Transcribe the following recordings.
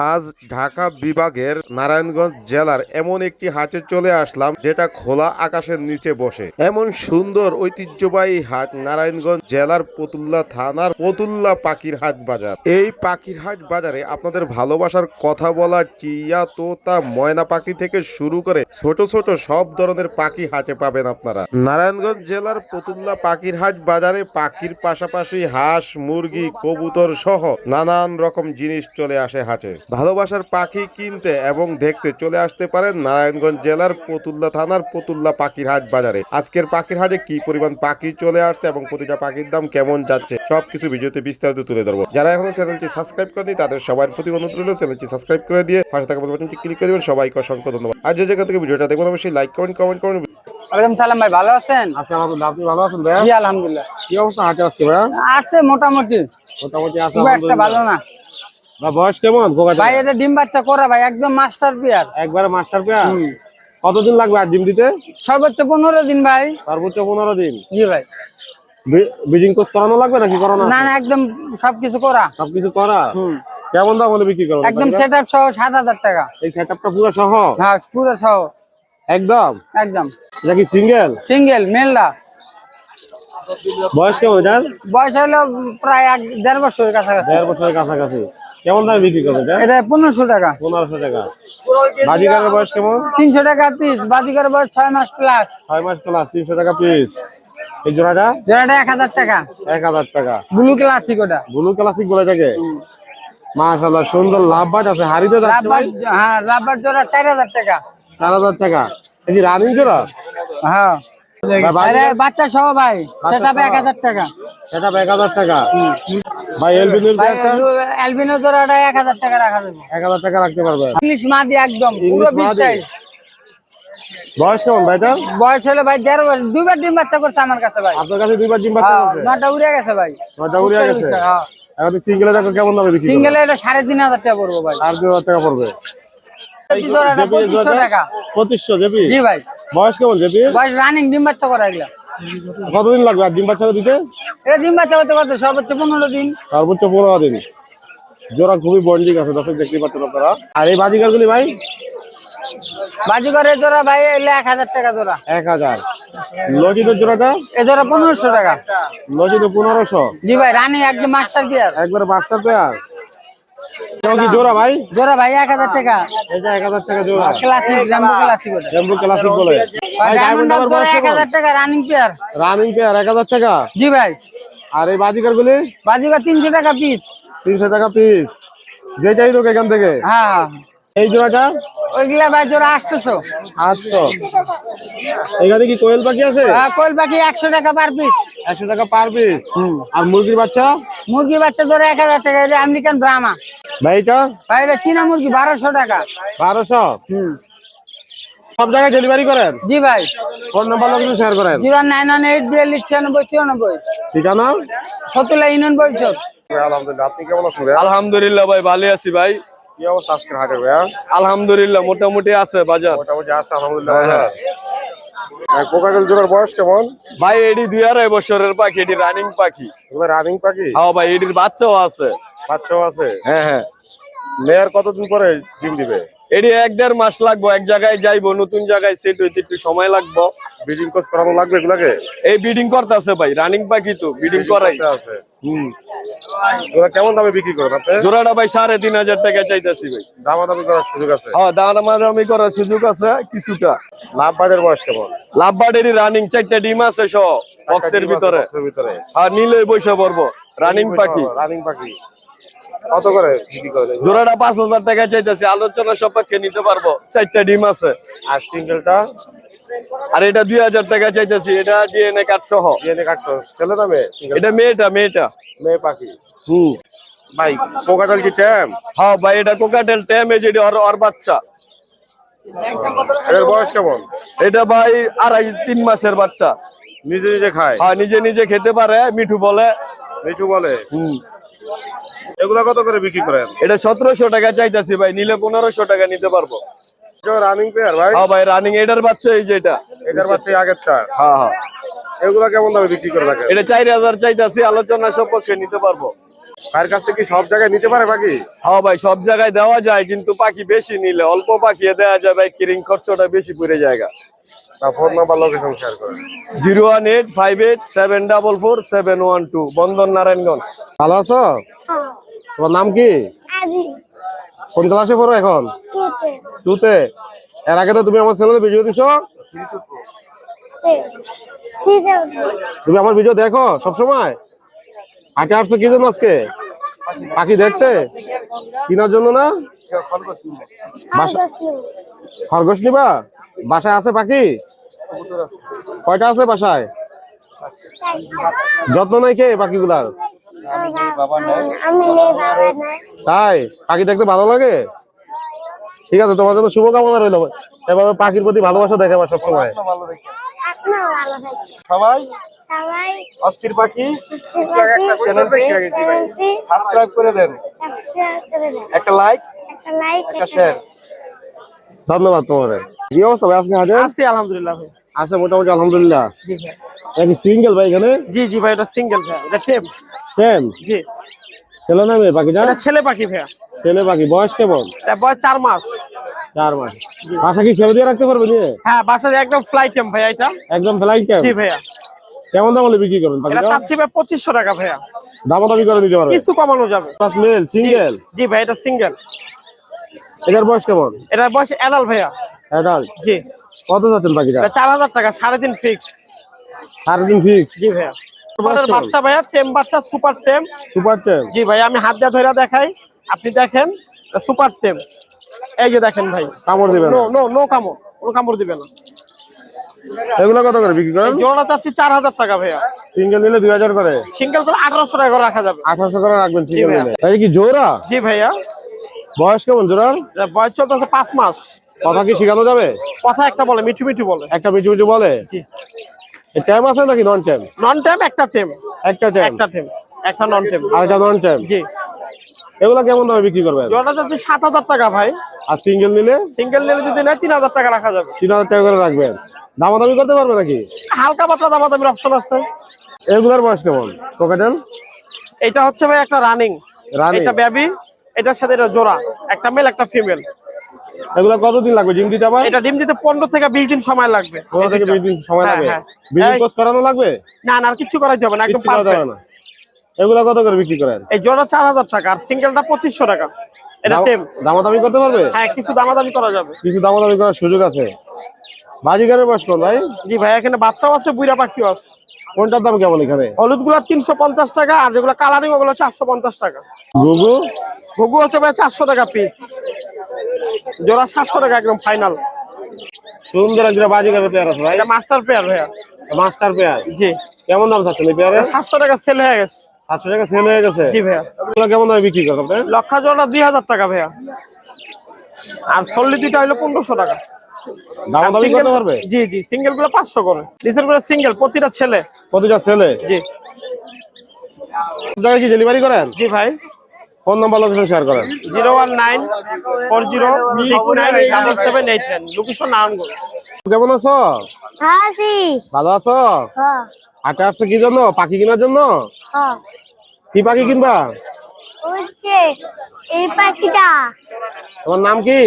আজ ঢাকা বিভাগের নারায়ণগঞ্জ জেলার এমন একটি হাটে চলে আসলাম, যেটা খোলা আকাশের নিচে বসে। এমন সুন্দর, ঐতিহ্যবাহী হাট নারায়ণগঞ্জ জেলার পতুল্লা থানার পতুল্লা পাখির হাট বাজার। এই পাখির হাট বাজারে আপনাদের ভালোবাসার কথা বলা, চিয়া, তোতা, ময়না পাখি থেকে শুরু করে ছোট ছোট সব ধরনের পাখি হাটে পাবেন আপনারা। নারায়ণগঞ্জ জেলার পতুল্লা পাখির হাট বাজারে পাখির পাশাপাশি হাঁস, মুরগি, কবুতর সহ নানান রকম জিনিস চলে আসে হাটে। ভালোবাসার পাখি কিনতে এবং দেখতে চলে আসতে পারেন নারায়ণগঞ্জ জেলার পতুল্লা থানার পতুল্লা পাখির হাট বাজারে। আজকের পাখির হাটে কি পরিমাণ পাখি চলে আসছে এবং প্রতিটা পাখির দাম কেমন যাচ্ছে সবকিছু ভিডিওতে বিস্তারিত তুলে ধরবো। যারা এখনও চ্যানেলটি সাবস্ক্রাইব করেনি তাদের সবার প্রতি অনুরোধ রইল চ্যানেলটি সাবস্ক্রাইব করে দিয়ে পাশে থাকা বেল বাটনটি ক্লিক করে দেবেন। সবাইকে অসংখ্য ধন্যবাদ। আর যে জায়গা থেকে ভিডিওটা দেখবেন অবশ্যই লাইক কমেন্ট কমেন্ট করুন ওয়ালাইকুম সালাম ভাই ভালো আছেন? আলহামদুলিল্লাহ আপনি ভালো আছেন ভাইয়া? জি আলহামদুলিল্লাহ। কি অবস্থা হাটে আজকে ভাইয়া? আছে মোটামুটি। মোটামুটি আছে একটা ভালো না। বয়স কেমন ভাই এটা ডিম বাচ্চা করা ভাই একদম মাস্টার পিয়ার। একবারে মাস্টার পেয়া কতদিন লাগবে আর ডিম দিতে? সর্বোচ্চ পনেরো দিন ভাই। সর্বোচ্চ পনেরো দিন। জি ভাই। কোর্স করানো লাগবে নাকি করানো না না একদম সবকিছু করা। সবকিছু করা? কেমন দাম হলে বিক্রি করবেন একদম সেট আপ সহ সাত হাজার টাকা। এই সেটআপটা পুরো সহ? হ্যাঁ পুরো সহ। একদম? একদম। এটা কি সিঙ্গেল সিঙ্গেল বয়স কেমন এটার? বয়স হলো প্রায় এক দেড় বছরের কাছাকাছি। দেড় বছরের কাছাকাছি। কেমন দামে বিক্রি করবে এটা? এটা পনেরোশো টাকা। পনেরোশো টাকা। বাজিকারের বয়স কেমন? তিনশো টাকা পিস বাজিকার বয়স ছয় মাস প্লাস ছয় মাস প্লাস তিনশো টাকা পিস এই জোড়াটা? জোড়াটা এক হাজার টাকা। এক হাজার টাকা। ব্লু ক্লাসিক ওটা। ব্লু ক্লাসিক বলে থাকে মাশাল্লাহ সুন্দর লাভ বাজ আছে। হারিতে যাচ্ছে হ্যাঁ রাবার জোড়া চার হাজার টাকা। চার হাজার টাকা। এই রানিং জোড়া? হ্যাঁ। বাচ্চা সহ ভাই। সেটা এক হাজার টাকা। সেটা এক হাজার টাকা। ভাই জোড়াটা এক হাজার টাকা রাখা যাবে। এক হাজার টাকা রাখতে পারবে। ইংলিশ মাদি একদম পুরো বিশ সাইজ বয়স কেমন ভাইটা? বয়স হলে ভাই দেড় বছর। দুইবার ডিম বাচ্চা করছে আমার কাছে ভাই। আপনার কাছে দুইবার ডিম বাচ্চা হ্যাঁ, করছে? নটা উড়ে গেছে ভাই। গেছে? হ্যাঁ। এখন সিঙ্গেলে দেখো কেমন দামে বিক্রি সিঙ্গেলে এটা সাড়ে তিন হাজার টাকা পড়ব ভাই। আর দুই হাজার টাকা পড়বে। পঁচিশশো জেপি জি ভাই। বয়স কেমন জেপি বয়স রানিং ডিম বাচ্চা করা এগুলা। কতদিন লাগবে আর ডিম বাচ্চা দিতে? এটা ডিম বাচ্চা করতে করতে সর্বোচ্চ পনেরো দিন। সর্বোচ্চ পনেরো দিন। জোড়া খুবই বন্ডিং আছে দর্শক দেখতে পাচ্ছেন আপনারা। আর এই বাজিকার গুলি ভাই জোড়া ভাই এলে এক হাজার টাকা জোড়া। এক হাজার। লজিদের জোড়াটা? এ জোড়া পনেরোশো টাকা। পনেরোশো। জি ভাই রানিং একদম মাস্টার পিয়ার একবারে মাস্টার পেয়ার কি জোড়া ভাই? জোড়া টাকা। এটা টাকা জোড়া। ক্লাসিক র্যাম্বো ক্লাসিক ওটা রেমবো ক্লাসিক বলে। ডায়মন্ড হাজার টাকা রানিং পেয়ার রানিং পেয়ার এক হাজার টাকা? জি ভাই। আর এই বাজিকার গুলি? বাজিকা তিনশো টাকা পিস তিনশো টাকা পিস যে চাই তো এখান থেকে। হ্যাঁ। এই জোড়াটা? ওইগুলা ভাই জোড়া আটশোশো। আটশো। এখানে কি কোয়েল পাখি আছে? হ্যাঁ কোয়েল পাখি একশো টাকা পার পিস একশো টাকা পার পিস আর মুরগির বাচ্চা? মুরগি বাচ্চা ধরে এক হাজার টাকা এটা আমেরিকান ব্রাহ্মা। ভাই এটা? ভাই এটা চীনা মুরগি বারোশো টাকা। বারোশো? হুম। সব জায়গায় ডেলিভারি করেন? জি ভাই। ফোন নাম্বার লোকেশন শেয়ার করেন। জিরো নাইন ওয়ান এইট বিয়াল্লিশ ছিয়ানব্বই চুরানব্বই। ঠিকানা? ফতুল্লা ইউনিয়ন পরিষদ। আলহামদুলিল্লাহ আপনি কেমন আছেন আলহামদুলিল্লাহ ভাই ভালো আছি ভাই। কি অবস্থা আজকের হাটের ভাইয়া? আলহামদুলিল্লাহ মোটামুটি আছে বাজার। মোটামুটি আছে আলহামদুলিল্লাহ ভাইয়া। জোড়ার বয়স কেমন? ভাই দুই আড়াই বছরের পাখি রানিং পাখি। রানিং পাখি? হ্যাঁ ভাই এডির বাচ্চাও আছে। বাচ্চাও আছে? হ্যাঁ হ্যাঁ। মেয়ার কতদিন পরে ডিম দিবে? এডি এক দেড় মাস লাগবো এক জায়গায় যাইবো নতুন জায়গায় সেট হইতে একটু সময় লাগবো। ব্রিডিং কোর্স করানো লাগবে এগুলাকে? এই বিডিং করতেছে ভাই রানিং পাখি তো বিডিং করাই। আছে। হুম। কেমন দামে বিক্রি করেন আপনি? জোড়াটা ভাই সাড়ে তিন হাজার টাকা চাইতেছি ভাই। দামাদামি করার সুযোগ আছে? হ্যাঁ দামাদামি করার সুযোগ আছে কিছুটা। বয়স কেমন? রানিং চারটা ডিম আছে বক্সের ভিতরে। আর নিলে পড়ব রানিং পাখি। রানিং পাখি। কত করে জোড়াটা পাঁচ হাজার টাকা চাইতেছি আলোচনা সাপেক্ষে নিতে পারব চারটা ডিম আছে। আর সিঙ্গেলটা আর এটা দুই হাজার টাকা চাইতেছি এটা ডিএনএ কার্ড সহ। ডিএনএ কাটছো ছেলে না মেয়ে এটা মেয়েটা মেয়েটা। মেয়ে পাখি? হুম। ভাই কোকাটাল কি ট্যাম হ্যাঁ ভাই এটা কোকাটেল ট্যামে যেটি ওর ওর বাচ্চা। এর বয়স কেমন? এটা ভাই আড়াই তিন মাসের বাচ্চা। নিজে নিজে খায়? হ্যাঁ নিজে নিজে খেতে পারে মিঠু বলে। মিঠু বলে? হুম। এগুলা কত করে বিক্রি করেন? এটা সতেরোশো টাকা চাইতেছি ভাই নিলে পনেরোশো টাকা নিতে পারব। রানিং পেয়ার ভাই? হ্যাঁ ভাই রানিং এটার বাচ্চা এই যে এটা। এটার বাচ্চা আগের চার হ্যাঁ হ্যাঁ। এগুলা কেমন দামে বিক্রি করে থাকে? এটা চার হাজার চাইতেছি আলোচনা সাপেক্ষে নিতে পারব। ভাইয়ের কাছ থেকে কি সব জায়গায় নিতে পারে পাখি হ্যাঁ ভাই সব জায়গায় দেওয়া যায় কিন্তু পাখি বেশি নিলে অল্প পাখি দেওয়া যায় ভাই কিরিং খরচটা বেশি পড়ে জায়গা ফোন নাম্বার লোকেশন শেয়ার করেন। Zero one eight five eight seven double four seven one two Bandar Narayanganj. ভালো আছো? তোমার নাম কি? কোন ক্লাসে পড়ো এখন? টুতে। এর আগে তো তুমি আমার চ্যানেলে ভিডিও দিছো? তুমি আমার ভিডিও দেখো সব সময় হাটে আসছো কি জন্য আজকে? পাখি দেখতে? কেনার জন্য না? খরগোশ নিবা? বাসায় আছে পাখি? কয়টা আছে বাসায়? যত্ন নাই কে পাখিগুলার? তাই পাখি দেখতে ভালো লাগে? ঠিক আছে তোমার জন্য শুভকামনা রইল। এভাবে পাখির প্রতি ভালোবাসা দেখাবা সবসময়। সবাই সবাই? অস্থির পাখি? চ্যানেলটি সাবস্ক্রাইব করে দেন। সাবস্ক্রাইব করে দেন। একটা লাইক একটা শেয়ার ধন্যবাদ তোমার কি অবস্থা ভাই আপনি হাজার আছি আলহামদুলিল্লাহ ভাই। আছে মোটামুটি আলহামদুলিল্লাহ। জি ভাই। একই সিঙ্গেল ভাই এখানে? জি জি ভাই এটা সিঙ্গেল ভাই এটা সেম জি। ছেলে না মেয়ে? পাখিটা এটা ছেলে পাখি ভাইয়া। ছেলে পাখি। বয়স কেমন? বয়স চার মাস। চার মাস। বাসা কি ছেড়ে দিয়ে রাখতে পারবে নিয়ে? হ্যাঁ বাসায় একদম ফ্লাই টেম ভাইয়া এটা। একদম ফ্লাইট ক্যাম্প জি ভাইয়া। কেমন দাম হলে বিক্রি করবেন এটা পাখিটা চাচ্ছি ভাই পঁচিশশো টাকা ভাইয়া। দামাদামি করে দিতে পারবে কিছু কমানো যাবে। পাঁচ মেল সিঙ্গেল জি ভাই এটা সিঙ্গেল এটার বয়স কেমন? এটা বয়স অ্যাডাল ভাইয়া। অ্যাডাল্ট জি। কত যাচ্ছেন পাখিটা? চার হাজার টাকা সাড়ে তিন ফিক্সড সাড়ে তিন ফিক্স জি ভাইয়া। আমাদের বাচ্চা ভাইয়া টেম বাচ্চা সুপার টেম সুপার টেন জি ভাই আমি হাত দিয়ে ধরে দেখাই। আপনি দেখেন সুপার টেম এই যে দেখেন ভাই। কামড় দিবেন নো। নো নো কামড়। কোনো কামড় দিবে না। এগুলো কত করে বিক্রি করেন? জোড়া চাচ্ছি চার হাজার টাকা ভাইয়া। সিঙ্গেল নিলে দুই হাজার করে। সিঙ্গেল করে আঠারোশো টাকা করে রাখা যাবে। আঠারোশো করে রাখবেন সিঙ্গেল নিলে। এই কি জোড়া? জি ভাইয়া। বয়স কেমন জোড়ার? বয়স চলতেছে পাঁচ মাস। কথা কি শেখানো যাবে? কথা একটা বলে মিঠু মিঠু বলে। একটা মিটু মিটু বলে? জি। টাইম আছে নাকি? নন টাইম নন টেম একটা টেম একটা টাইম একটা টেম একটা নন টেম আর একটা নন টাইম জি। এগুলো কেমন দামে বিক্রি করবেন? জোড়া চাচ্ছি সাত হাজার টাকা ভাই। আর সিঙ্গেল নিলে? সিঙ্গেল নিলে যদি নেয় তিন হাজার টাকা রাখা যাবে। তিন হাজার টাকা করে রাখবেন। দামাদামি করতে পারবে নাকি? হালকা পাতলা দামাদামির অপশন আছে। এগুলোর বয়স কেমন? কোকাটেল এটা হচ্ছে ভাই একটা রানিং রানী এটা বেবি এটার সাথে এটা জোড়া। একটা মেল একটা ফিমেল এগুলো কতদিন লাগবে? জিম দিতে আবার? এটা ডিম দিতে পনেরো থেকে বিশ দিন সময় লাগবে। পনেরো থেকে বিশ দিন সময় হ্যাঁ, লাগবে। হ্যাঁ। কোর্স করানো লাগবে? না না আর কিচ্ছু করাইতে হবে না একদম করা যাবে পারফেক্ট এগুলো কত করে বিক্রি করেন? এই জোড়া চার হাজার টাকা আর সিঙ্গেলটা পঁচিশশো টাকা। এটা টেম দামাদামি করতে পারবে? হ্যাঁ কিছু দামাদামি করা যাবে। কিছু দামাদামি করার সুযোগ আছে? বাজিগারের বয়স কোন ভাই? জি ভাই এখানে বাচ্চাও আছে বুড়া পাখিও আছে। কোনটার দাম কেমন এখানে? হলুদগুলা তিনশো পঞ্চাশ টাকা আর যেগুলো কালারিং ওগুলো চারশো পঞ্চাশ টাকা। গুগু ঘুঘু হচ্ছে ভাই চারশো টাকা পিস জোড়া সাতশো টাকা একদম ফাইনাল সুন্দর পেয়ার আছে ভাই। এটা মাস্টার পেয়ার ভাইয়া। মাস্টার পেয়ার জি। কেমন দাম চাচ্ছেন এই পেয়ারে সাতশো টাকা সেল হয়ে গেছে। সাতশো টাকা সেল হয়ে গেছে? জি ভাইয়া। এগুলো কেমন দামে বিক্রি করেন আপনি লক্ষা জোড়া দুই হাজার টাকা ভাইয়া। আর হলো পনেরোশো টাকা। দামাদামি করতে পারবে? জি জি সিঙ্গেলগুলো পাঁচশো করে। নিচেরগুলো সিঙ্গেল প্রতিটা ছেলে। প্রতিটা ছেলে? জি। কি ডেলিভারি করেন? জি ভাই। ফোন নাম্বার লোকেশন শেয়ার করেন। Zero one nine four zero six nine double seven eight nine. Location Narayanganj কেমন আছো? হাসি ভালো আছো? হ্যাঁ। হাটে আসছো কি জন্য? পাখি কেনার জন্য? হ্যাঁ। কি পাখি কিনবা? এই পাখিটা। তোমার নাম কি?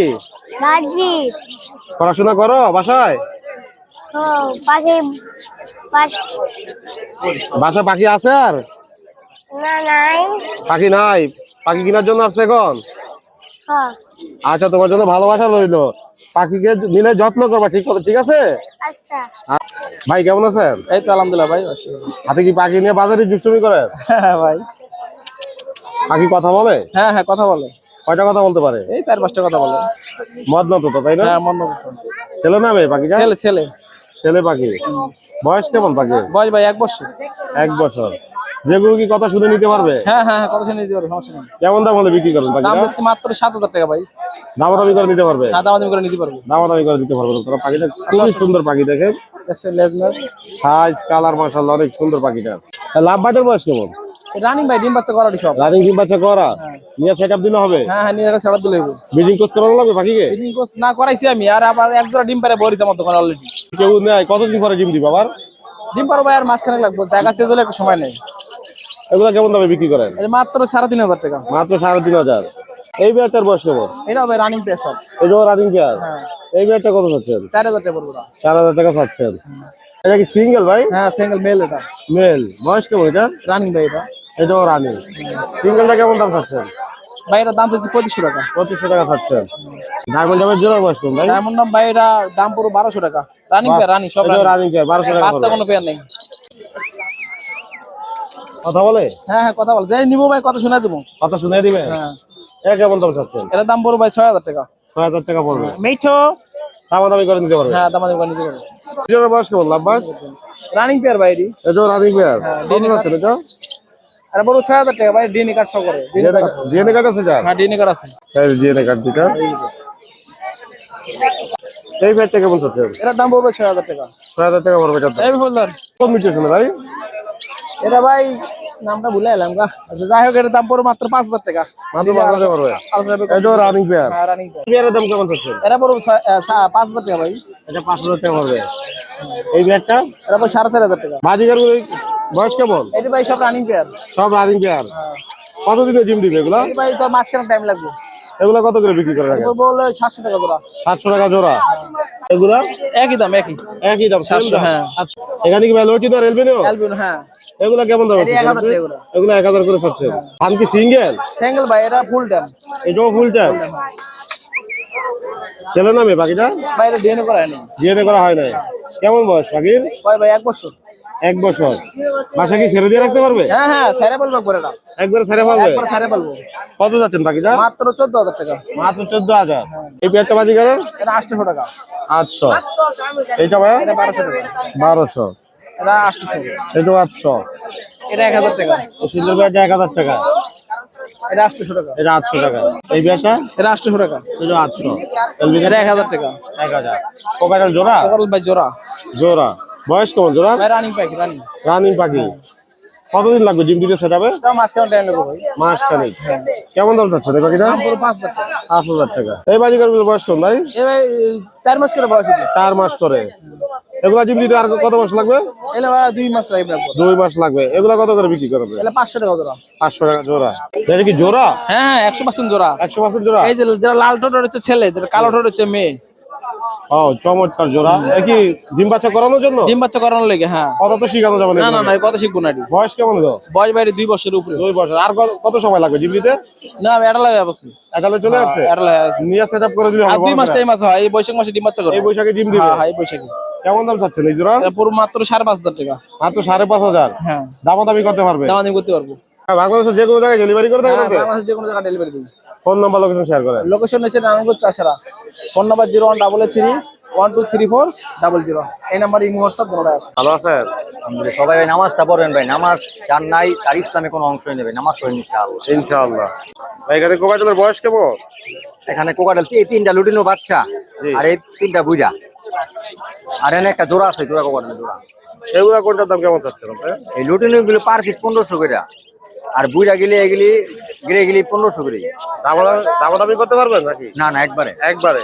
বাজি পড়াশোনা করো বাসায়? ও পাখি পাখি বাসায় পাখি আছে আর? পাখি নাই? পাখি কেনার জন্য আসছে এখন? হ্যাঁ। আচ্ছা তোমার জন্য ভালোবাসা রইল। পাখিকে নিলে যত্ন করবা ঠিক করে ঠিক আছে? আচ্ছা। ভাই কেমন আছেন? এই তো আলহামদুলিল্লাহ ভাই হাতে কি পাখি নিয়ে বাজারে দুষ্টুমি করেন? হ্যাঁ ভাই। পাখি কথা বলে? হ্যাঁ হ্যাঁ কথা বলে। কয়টা কথা বলতে পারে? এই চার পাঁচটা কথা বলে। মদ মতো তো তাই না? হ্যাঁ মদ মন ছেলে না মেয়ে পাখি ছেলে ছেলে। ছেলে পাখি। বয়স কেমন পাখি বয়স ভাই এক বছর। এক বছর। যেগুলো কি কথা শুনে নিতে পারবে? হ্যাঁ হ্যাঁ হ্যাঁ কথা শুনে দিতে পারবে সমস্যা নেই। কেমন দাম হলে বিক্রি করবেন দাম হচ্ছে মাত্র সাত হাজার টাকা ভাই। দামাদামি করে নিতে পারবে? হ্যাঁ দামাদামি করে নিতে পারব। দামাদামি করে দিতে পারবে তোরা পাখিটা খুবই সুন্দর পাখি দেখে দেখছেন সাইজ কালার মাশাআল্লাহ অনেক সুন্দর পাখিটা। লাভ বাটের বয়স কেমন? রানিং ভাই ডিম বাচ্চা সব রানিং ডিম বাচ্চা করা? নিয়ে আপ দিলে হবে? হ্যাঁ হ্যাঁ নিয়ে ছাড়া দিলে হইব ব্রিডিং কোর্স করানো লাগবে পাখিকে? কোর্স না করাইছি আমি আর আবার এক জোড়া ডিম পারে আমার দোকানে অলরেডি কেউ নেয়? কতদিন পরে ডিম দিব আবার? ডিম পারো ভাই আর মাসখানেক লাগবে। জায়গা চেয়ে হলে একটু সময় নেই এগুলো কেমন দামে বিক্রি করেন? এটা মাত্র সাড়ে তিন হাজার টাকা। মাত্র সাড়ে তিন হাজার। এই পেয়ারটার বয়স কেমন? এটা হবে রানিং এই যে রানিং পেয়ার এই পেয়ারটা কত চাচ্ছেন? চার হাজার টাকা পড়বে চার হাজার টাকা চাচ্ছেন। এটা কি সিঙ্গেল ভাই? হ্যাঁ সিঙ্গেল মেল এটা। মেল বয়স কেমন এটা? রানিং ভাই এটা। এটাও রানিং সিঙ্গেলটা কেমন দাম চাচ্ছেন? ভাই এটা দাম হচ্ছে পঁচিশশো টাকা। পঁচিশশো টাকা চাচ্ছেন। ডায়মন্ড ডাবের জোড়ার বয়স কেমন ভাই? এমন নাম ভাই এটা দাম পুরো বারোশো টাকা। রানিং পেয়ার রানিং সব রানিং পেয়ার বারোশো টাকা বাচ্চা কোনো পেয়ার নেই। কথা বলে? হ্যাঁ হ্যাঁ কথা বলে। যাই নিবো ভাই কথা শোনা দেবো। কথা শুনে দিবে? হ্যাঁ। এটা কেমন দাম চাচ্ছেন? এটার দাম পড়বে ভাই ছয় হাজার টাকা। ছয় হাজার টাকা পড়বে। মিঠো। দামা দামি করে নিতে পারবে? হ্যাঁ দাম করে নিতে পারবে। জোড়ার বয়স কেমন লাভবান রানিং পেয়ার ভাই এটি। এটাও রানিং পেয়ার হ্যাঁ, ডিএনএ চাচ্ছেন এটা? আর বড় ছয় হাজার টাকা ভাই ডিএনএ কার্ড সহ করে। ডিএনএ কার্ড আছে যার হ্যাঁ ডিএনএ কার্ড আছে। তাই ডিএনএ কার্ড দুটা এই পেয়ারটা কেমন চাচ্ছেন? এটার দাম পড়বে ছয় হাজার টাকা। ছয় হাজার টাকা পড়বে দাম এই বললাম। কম মিটেছে ভাই? এটা ভাই নামটা ভুলে এলাম গা। আচ্ছা যাই হোক এটার দাম মাত্র পাঁচ হাজার টাকা। মাত্র পাঁচ হাজার পড়বে। এটাও রানিং পেয়ার হ্যাঁ রানিং পেয়ারের দাম কেমন এটা পাঁচ হাজার টাকা ভাই। এটা পাঁচ হাজার টাকা পড়বে। এই পেয়ারটা এটা সাড়ে চার হাজার টাকা। বাজিকার বয়স কেমন? এটা ভাই সব রানিং পেয়ার সব রানিং পেয়ার কতদিনে জিম দিবে এগুলা? ভাই তোর মাঝখানে টাইম লাগবে। এগুলা কত করে বিক্রি করে রাখেন? বলে সাতশো টাকা জোড়া। সাতশো টাকা জোড়া। এগুলা একই দাম একই। একই দাম same 700 হ্যাঁ। আচ্ছা, এখানে কি ভ্যালু না রেলবেনিও অ্যালবিনো হ্যাঁ। এগুলা কেমন দাম আছে? 1000 টাকা। এগুলা। এক হাজার করে পাচ্ছে ধান কি সিঙ্গেল সিঙ্গেল ভাই এটা ফুল টাইম এটাও ফুল টাইম ছেলে নামে বাকিটা? ডিএনএ করা হয়নি। করা হয় নাই। কেমন বয়স পাখির ভাই ভাই এক বছর। এক বছর। বাসা কি ছেড়ে দিয়ে রাখতে পারবে? হ্যাঁ হ্যাঁ স্যারে বলব করে এটা একবারে ছেড়ে একবার স্যারে বলব কত যাচ্ছেন পাখিটা মাত্র চোদ্দ হাজার টাকা। মাত্র চোদ্দ হাজার। এই পেয়ারটা বাজি করেন এটা আটশো টাকা। আটশো। এইটা ভাই? এটা বারোশো টাকা। বারোশো। এটা আটশো এটাও আটশো। এটা এক হাজার টাকা। এই সুন্দর পেয়ারটা টাকা। এটা আটশো টাকা। এটা আটশো টাকা। এই পেয়ারটা? এটা টাকা। এটা আটশো। এটা এক হাজার টাকা। কোকাটেল জোড়া? ভাই জোড়া। জোড়া। বয়স কেমন জোড়া? রানিং পাখি রানিং রানিং পাখি। কতদিন লাগবে ডিম মাঝখানে টাইম লাগবে ভাই। মাস খানিক কেমন দাম এই পাখিটা? পাঁচ হাজার টাকা। এই বাজিকার বয়স কেমন ভাই? চার মাস করে বয়স চার মাস করে। এগুলা ডিম দিতে আর কত মাস লাগবে? দুই মাস লাগবে দুই মাস লাগবে। এগুলা কত করে বিক্রি করবে পাঁচশো টাকা জোড়া। পাঁচশো টাকা জোড়া। এটা কি জোড়া? হ্যাঁ হ্যাঁ একশো পার্সেন্ট জোড়া। একশো পার্সেন্ট জোড়া? এই যে যারা লাল ঠোঁট হচ্ছে ছেলে যারা কালো ঠোঁট হচ্ছে মেয়ে। ও চমৎকার জোড়া। কি ডিম বাচ্চা করানোর জন্য? ডিম বাচ্চা করানোর লেগে হ্যাঁ। কত তো শিখানো যাবে না না না না শিখব না বয়স কেমন গো? বয়স বাইরে দুই বছরের উপরে। দুই বছর। আর কত- কত সময় লাগবে ডিম দিতে না এটা লাগে অবশ্যই একালে চলে আসছে? এটা নিয়ে সেট করে দিলে হবে দুই মাস টাইম আছে হয় এই বৈশাখ মাসে ডিম বাচ্চা করবে এই বৈশাখে ডিম দিবে? হ্যাঁ হ্যাঁ এই বৈশাখে। কেমন দাম চাচ্ছেন এই জোড়া? পুরো মাত্র সাড়ে পাঁচ হাজার টাকা। মাত্র সাড়ে পাঁচ হাজার? হ্যাঁ। দামাদামি করতে পারবে? করতে পারব। হ্যাঁ, বাংলাদেশের যে কোনো জায়গায় ডেলিভারি করে থাকবে বাংলাদেশের যে কোনো জায়গায় ডেলিভারি দিই ফোন নাম্বার লোকেশন শেয়ার করেন। লোকেশন হচ্ছে Narayanganj Chashara. Phone number zero one double three one two three four double zero. এই নাম্বার ইমো হোয়াটসঅ্যাপ আছে। ভালো আছেন। সবাই ভাই নামাজটা পড়েন ভাই। নামাজ যার নাই তার ইসলামে কোনো অংশই নেবে। নামাজ পড়েন ইনশাআল্লাহ। ইনশাআল্লাহ। ভাই এখানে কোকাটেলের বয়স কেমন? এখানে কোকাটেল এই তিনটা লুটিনো বাচ্চা। আর এই তিনটা বুইরা আর এখানে একটা জোড়া আছে জোড়া কোকাটেল জোড়া। এগুলা কোনটার দাম কেমন চাচ্ছেন এই লুটিনো গুলো পার পিস পনেরোশো করে আর বুইরা গেলে এগুলি গিরে গেলি পনেরোশো করে। দামাদামি দামাদামি করতে পারবেন নাকি? না না একবারে। একবারে।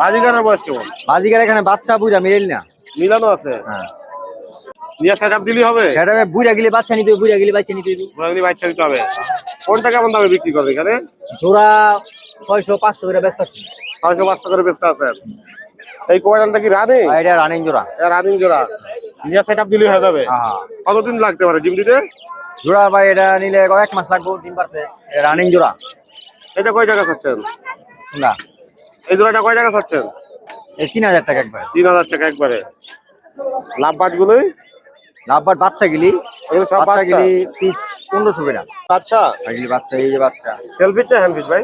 বাজিকারের বয়স কেমন? বাজিকার এখানে বাচ্চা বুইরা মিলেল না। মিলানো আছে? হ্যাঁ। নিয়ে সেট আপ দিলেই হবে? সেটা বুইরা গেলে বাচ্চা নিতে বুইরা গেলে বাচ্চা নিতে হবে। বাচ্চা কোনটা কেমন দামে বিক্রি করবে এখানে? জোড়া ছয়শো পাঁচশো করে ব্যস্ত আছে। ছয়শো পাঁচশো করে আছে। এই কি রানিং এটা রানিং জোড়া। রানিং জোড়া। নিয়ে সেট আপ হয়ে যাবে। হ্যাঁ। কতদিন লাগতে পারে ডিম দিতে? জোড়া ভাই এটা নিলে এক মাস লাগবে ডিম পারতে রানিং জোড়া। এটা কয় টাকা চাচ্ছেন? না। এই জোড়াটা কয় টাকা চাচ্ছেন? এই তিন হাজার টাকা একবার। তিন হাজার টাকা একবারে। লাভ বাট গুলোই লাভবার বাচ্চা গিলি। সব বাচ্চা বাচ্চা? গিলি পিস পনেরোশো করে। আচ্ছা আর গিলি বাচ্চা এই যে বাচ্চা। সেলফিট না হ্যান্ডফিট ভাই।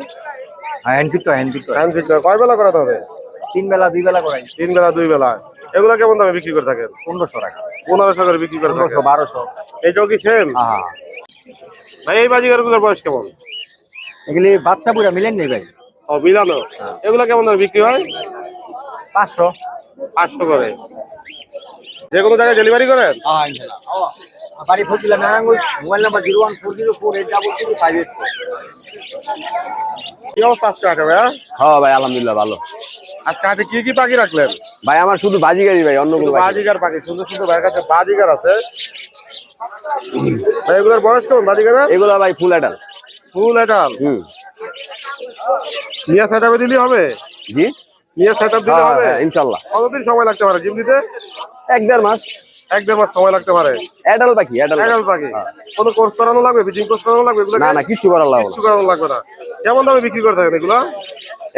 হ্যাঁ হ্যান্ড ফিট তো। হ্যান্ড ফিট তো হ্যান্ডফিট কয় বেলা করাতে হবে? তিন বেলা দুই বেলা করাই। তিন বেলা দুই বেলা। এগুলো কেমন দামে বিক্রি করে থাকেন? পনেরোশো টাকা। পনেরোশো করে বিক্রি করে পনেরোশো বারোশো। এইটাও কি সেম হ্যাঁ ভাই এই বাজিগারগুলোর বয়স কেমন? এগুলি বাচ্চা পুরা মিলেন নেই ভাই। ও মিলানো? এগুলো কেমন দামে বিক্রি হয়? পাঁচশো। পাঁচশো করে। যে কোনো জায়গায় ডেলিভারি করেন? হ্যাঁ বাড়ি four Narayanganj mobile number zero one four zero four eight double zero five eight ভাইয়া? হ্যাঁ ভাই আলহামদুলিল্লাহ ভালো। আজকে কি কি পাখি রাখলেন? ভাই আমার শুধু ভাই অন্য কোনো বাজি বাজিগার পাখি সুন্দর সুন্দর ভাইয়ের কাছে বাজিগার আছে? ভাই এগুলোর বয়স কেমন বাজিগারের? এগুলো ভাই ফুল অ্যাডাল ফুল হুম। নিয়ে দিলেই হবে? জি? নিয়ে দিলে হ্যাঁ, হবে? হ্যাঁ, ইনশাল্লাহ। কতদিন সময় লাগতে পারে জিম দিতে এক দেড় মাস। এক দেড় মাস সময় লাগতে পারে। অ্যাডাল পাখি অ্যাডাল এটাল পাখি। কোনো কোর্স করানো লাগবে? বিজিং কোর্স করানো লাগবে? না না কিছু করার লাগবে কিছু করানো লাগবে না। কেমন দামে বিক্রি করে থাকেন এগুলো?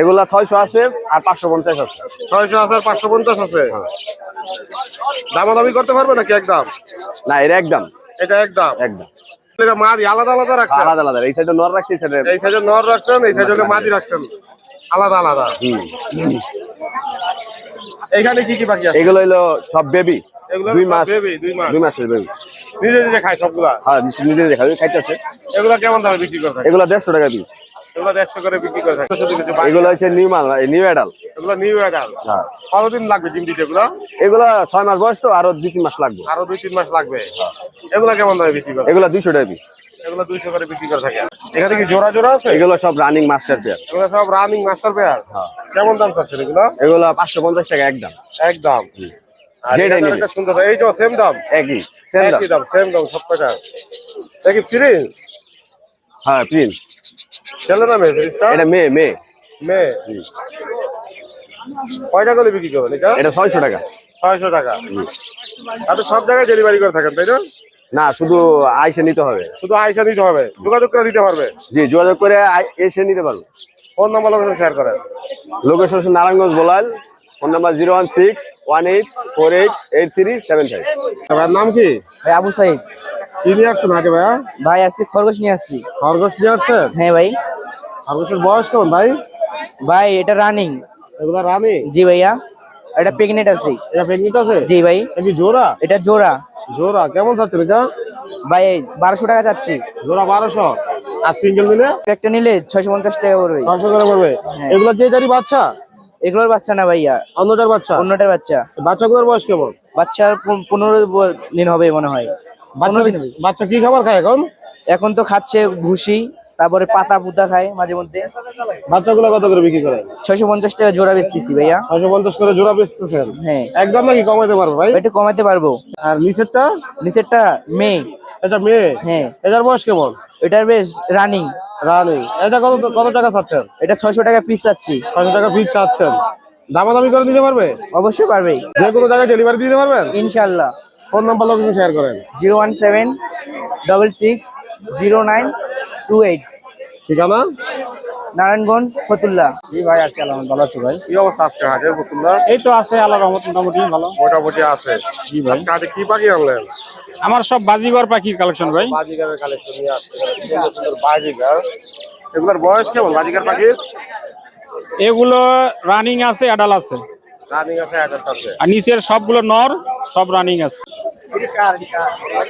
এগুলা ছয়শো আছে আর পাঁচশো পঞ্চাশ আছে। ছয়শো আছে আর পাঁচশো পঞ্চাশ আছে? দামাদামি করতে পারবে নাকি একদম না এর একদম এটা একদম একদম এটা মাদি আলাদা আলাদা রাখছেন? আলাদা আলাদা। এই সাইডে নর রাখছি এই সাইডে এই সাইডে নর রাখছেন এই সাইডে মাদি রাখছেন। আলাদা আলাদা। এইখানে কি কি পাখি আছে? এগুলো হইল সব বেবি দুই মাস baby, দুই মাস। দুই মাসের বেবি নিজে নিজে খায় সবগুলা? হ্যাঁ নিজে খাইতেছে। এগুলা কেমন দামে বিক্রি করে থাকে? এগুলো দেড়শো টাকা পিস এগুলো করে বিক্রি করে থাকে। এগুলো হচ্ছে নিউ মাল নিউ অ্যাডাল এগুলো নিউ অ্যাডাল হ্যাঁ। কতদিন লাগবে ডিম দিতে এগুলো? এগুলো ছয় মাস বয়স তো আরও দুই তিন মাস লাগবে। আরও দুই তিন মাস লাগবে। এগুলো কেমন দামে বিক্রি করে? এগুলো দুইশো টাকা পিস এগুলো দুইশো করে বিক্রি করে থাকে। এখানে কি জোড়া জোড়া আছে? এগুলো সব রানিং মাস্টার পেয়ার এগুলো সব রানিং মাস্টার পেয়ার কেমন দাম চাচ্ছেন এগুলো? এগুলো পাঁচশো পঞ্চাশ টাকা একদম। একদম। আর সেম দাম। একই সেম দাম। একই দাম সেম দাম সব টাকা দেখি হ্যাঁ প্রিন্স ছেলে না মেয়ে? ফ্রিজটা এটা মেয়ে মেয়ে। মেয়ে। কয়টা করে বিক্রি করবেন এটা? এটা ছয়শো টাকা। ছয়শো টাকা। আপনি সব জায়গায় ডেলিভারি করে থাকেন তাই না? না শুধু আইসে নিতে হবে। শুধু আইসা নিতে হবে যোগাযোগ করে দিতে পারবে? জি যোগাযোগ করে এসে নিতে পারব। ফোন নাম্বার লোকেশন শেয়ার করেন। লোকেশন হচ্ছে নারায়ণগঞ্জ বলাল phone number zero one six one eight four eight eight three seven five. আপনার নাম কি? ভাই আবু সাইদ। কি নিয়ে আসছেন আগে ভাইয়া? ভাই আসছি খরগোশ নিয়ে আসছি। খরগোশ নিয়ে আসছেন? হ্যাঁ ভাই। খরগোশের বয়স কেমন ভাই? ভাই এটা রানিং। এগুলা রানী? জি ভাইয়া। এটা প্রেগনেন্ট আছে। এটা প্রেগনেন্ট আছে? জি ভাই। এটা জোড়া? এটা জোড়া। জোড়া কেমন চাচ্ছেন এটা? ভাই বারোশো টাকা চাচ্ছি। জোড়া বারোশো। আর সিঙ্গেল নিলে একটা নিলে ছয়শো পঞ্চাশ টাকা পড়বে। 600 টাকা পড়বে। হ্যাঁ। এগুলো যে জারি বাচ্চা? এগুলোর বাচ্চা না ভাইয়া। অন্যটার বাচ্চা? অন্যটার বাচ্চা। বাচ্চাগুলোর বয়স কেমন? বাচ্চার পন- পনেরো দিন হবে মনে হয়। বাচ্চা কি খাবার খায় এখন? এখন তো খাচ্ছে ভুসি তারপরে পাতা পুতা খায় মাঝে মধ্যে। বাচ্চাগুলো কত করে বিক্রি করে? ছয়শো পঞ্চাশ টাকা জোড়া বেচতেছি ভাইয়া। ছয়শো পঞ্চাশ করে জোড়া বেচতেছেন? হ্যাঁ। একদম নাকি কমাইতে পারবে ভাই? একটু কমাতে পারব। আর নিচেরটা? নিচেরটা মেয়ে। এটা মেয়ে? হ্যাঁ। এটার বয়স কেমন? এটার বেশ রানিং। রানী। এটা কত কত টাকা চাচ্ছেন? এটা ছয়শো টাকা পিস চাচ্ছি। ছয়শো টাকা ফিট চাচ্ছেন। দামাদামি করে দিতে পারবে? অবশ্যই পারবে। যে কোনো জায়গায় ডেলিভারি দিতে পারবেন? ইনশাল্লাহ ফোন নাম্বার লোকেশন শেয়ার করেন। Zero one seven double six zero nine two eight. ঠিকানা নারায়ণগঞ্জ ফতুল্লা। জি ভাই আছি আলহামদুলিল্লাহ ভালো আছি ভাই। কি অবস্থা আজকে হাটের বকুল্লা এই তো আছে আল্লাহ রহমত মোটামুটি ভালো। মোটামুটি আছে। জি ভাই। আজকে কি পাখি আনলেন? আমার সব বাজিগর পাখির কালেকশন ভাই। বাজিগারের কালেকশন নিয়ে আসছে সুন্দর সুন্দর এগুলোর বয়স কেমন বাজিগার পাখির? এগুলো রানিং আছে অ্যাডাল আছে। রানিং আছে অ্যাডাল্ট আছে। আর নিচের সবগুলো নর সব রানিং আছে।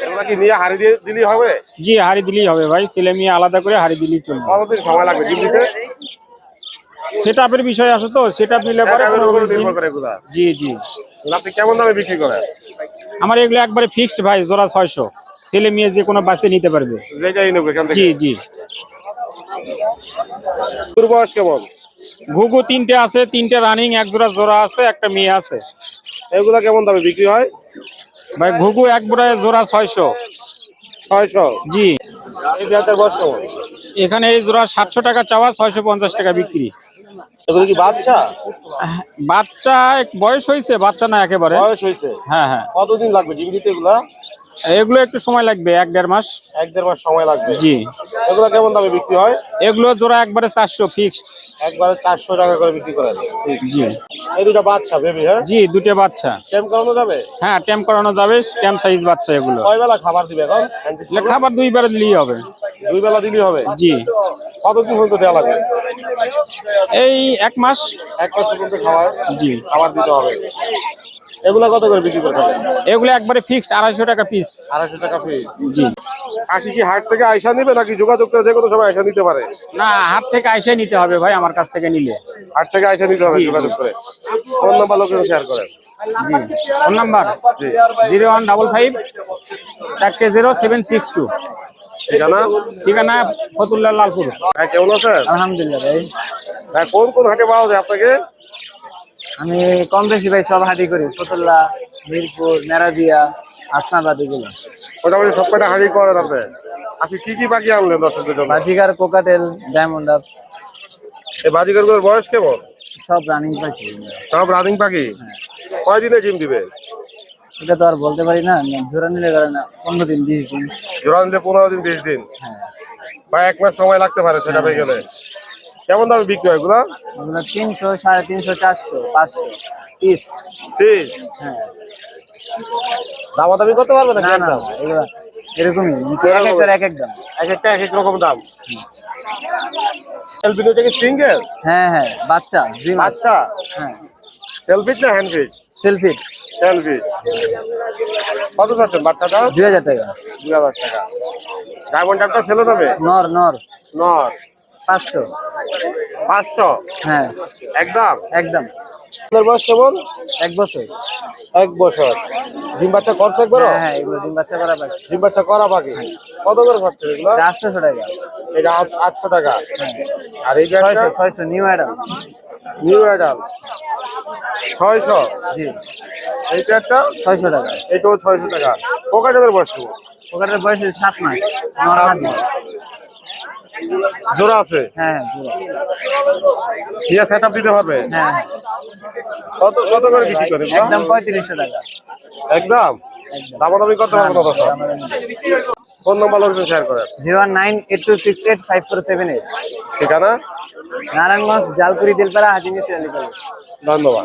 এগুলো কি নিয়ে হারি দিয়ে দিলেই হবে? জি হাড়ি দিলেই হবে ভাই ছেলে মেয়ে আলাদা করে হাড়ি দিলেই চলবে। কতদিন সময় লাগবে ডিম দিতে? সেট আপের বিষয় আছে তো সেট আপ নিলে পরে জি জি। আপনি কেমন দামে বিক্রি করেন? আমার এগুলো একবারে ফিক্সড ভাই জোড়া ছয়শো। ছেলে মেয়ে যে কোনো বাসে নিতে পারবে। জি জি। বয়স কেমন? ঘুঘু তিনটে আছে তিনটে রানিং এক জোড়া জোড়া আছে একটা মেয়ে আছে। এগুলা কেমন দামে বিক্রি হয়? ভাই ঘুঘু এক বোড়ায় জোড়া ছয়শো। ছয়শো? জি। এখানে এই জোড়া সাতশো টাকা চাওয়া ছয়শো পঞ্চাশ টাকা বিক্রি। এগুলো কি বাচ্চা? বাচ্চা এক- বয়স হয়েছে বাচ্চা না একেবারে। বয়স হয়েছে? হ্যাঁ হ্যাঁ। কতদিন লাগবে ডিম দিতে এগুলা? এগুলো একটু সময় লাগবে এক দেড় মাস। এক দেড় মাস সময় লাগবে। জি। এগুলো কেমন দামে বিক্রি হয়? এগুলো জোড়া একবারে চারশো ফিক্সড একবারে চারশো টাকা করে বিক্রি করেন জি। এই দুটো বাচ্চা বেবি হ্যাঁ? জি দুটো বাচ্চা। টেম করানো যাবে? হ্যাঁ ট্যাম্প করানো যাবে ট্যাম্প সাইজ বাচ্চা এগুলো। কয় বেলা খাবার দিবে এখন? খাবার দুইবার দিলেই হবে। দুই বেলা দিলেই হবে? জি। কতদিন পর্যন্ত দেওয়া লাগবে? এই এক মাস। এক মাস পর্যন্ত খাবার জি। খাবার দিতে হবে। এগুলা কত করে বিক্রি হবে এগুলো একবারে ফিক্সড আড়াইশো টাকা পিস আড়াইশো টাকা ফি জি। কাকি কি হাট থেকে আইসা নিবে নাকি যোগাযোগ করে যে কোনো সময় আইসা নিতে পারে? না হাত থেকে আইসে নিতে হবে ভাই আমার কাছ থেকে নিলে। হাট থেকে আইসা নিতে হবে যোগাযোগ করে। ফোন নাম্বার লোকেশন শেয়ার করেন। Phone number? Zero one double five চারটে জিরো সেভেন সিক্স টু। ঠিকানা? ঠিকানা ফতুল্লাহ লালপুর। কেমন আছেন? আলহামদুলিল্লাহ ভাই। ভাই কোন কোন হাটে পাওয়া যায় আপনাকে? আমি কম বেশি ভাই সব হাঁটি করি। ফতুল্লা মিরপুর মেরাদিয়া হাসনাবাদ এগুলো। মোটামুটি সব কয়টা হাড়ি করেন আপনি। আজকে কি কি পাখি আনলেন দর্শকদের জন্য? Baazigar cockatiel diamond up. এই বাজিকারগুলোর বয়স কেমন? সব রানিং পাখি। সব রানিং পাখি? কয় দিনে ডিম দিবে? এটা তো আর বলতে পারি না জোড়া নিলে করে না পনেরো দিন বিশ দিন। জোড়া দিলে পনেরো দিন বিশ দিন? হ্যাঁ। বা এক মাস সময় লাগতে পারে সেটা পেয়ে গেলে? কেমন দামে বিক্রি হয় এগুলা? তিনশো সাড়ে তিনশো চারশো পাঁচশো। পিস ঠিক হ্যাঁ। দামাদামি করতে পারবে না এগুলো এরকমই এক একটার এক এক দাম। এক একটা এক এক রকম দাম? সেলফি থেকে সিঙ্গেল হ্যাঁ হ্যাঁ বাচ্চা আচ্ছা হ্যাঁ। সেলফিট না হ্যান্ডফিট সেলফি সেলফি কত চাচ্ছেন বাচ্চাটা? দুই হাজার টাকা। দুই হাজার টাকা। ডায়মন্ড একটা ছেলে যাবে? নর নর। নর। পাঁচশো। পাঁচশো? হ্যাঁ। একদম? একদম। আপনার বয়স কেমন? এক বছর। এক বছর। ডিম বাচ্চা করছে একবার হ্যাঁ হ্যাঁ এগুলো ডিম বাচ্চা করা ডিম বাচ্চা করা বাকি? কত করে খাচ্ছে এগুলো? আটশোশো টাকা। এটা আট- আটশো টাকা। আর এই যে ছয়শো ছয়শো নিউ অ্যাডাম। নিউ ছয়শো? জি। এইটা একটা ছয়শো টাকা। এটাও ছয়শো টাকা। বয়স কেমন? বয়স সাত মাস। হাত মাস। জোড়া আছে? হ্যাঁ। ইয়া সেট দিতে হবে? হ্যাঁ। কত কত করে বিক্রি করে একদম পঁয়ত্রিশশো টাকা। একদম? দামাদামি করতে পারব না ফোন নাম্বার লোকেশন শেয়ার করেন। Zero nine eight two six eight five four seven eight. ঠিকানা? নারায়ণগঞ্জ জালকুড়ি দিলপাড়া হাজিনি সিরালি কলেজ। ধন্যবাদ।